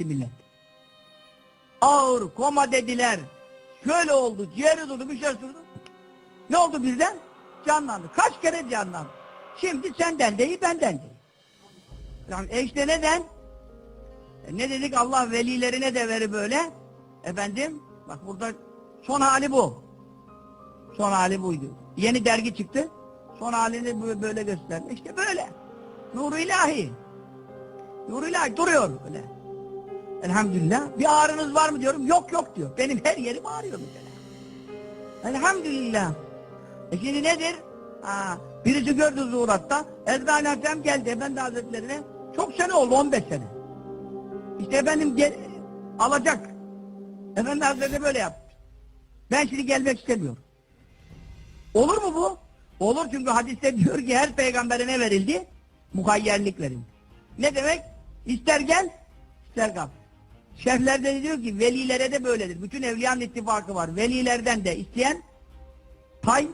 gitti millet. Ağır koma dediler. Şöyle oldu, ciğeri durdu, bir şey durdu. Ne oldu birden? Canlandı. Kaç kere canlandı. Şimdi senden değil, benden değil. Yani işte neden? E ne dedik Allah velilerine de veri böyle. Efendim, bak burada son hali bu. Son hali buydu. Yeni dergi çıktı. Son halini böyle gösterdi. İşte böyle. Nur ilahi. Nur ilahi duruyor böyle. Elhamdülillah. Bir ağrınız var mı diyorum. Yok yok diyor. Benim her yerim ağrıyor mesela. Elhamdülillah. E şimdi nedir? Ha, birisi gördü zuhuratta. Ezra Aleyhisselam geldi Efendi Hazretlerine. Çok sene oldu 15 sene. İşte efendim gel, alacak. Efendi Hazretleri böyle yaptı. Ben şimdi gelmek istemiyorum. Olur mu bu? Olur çünkü hadiste diyor ki her peygambere ne verildi? Muhayyerlik verildi. Ne demek? İster gel, ister kal. Şerhlerde de diyor ki velilere de böyledir. Bütün evliyanın ittifakı var. Velilerden de isteyen pay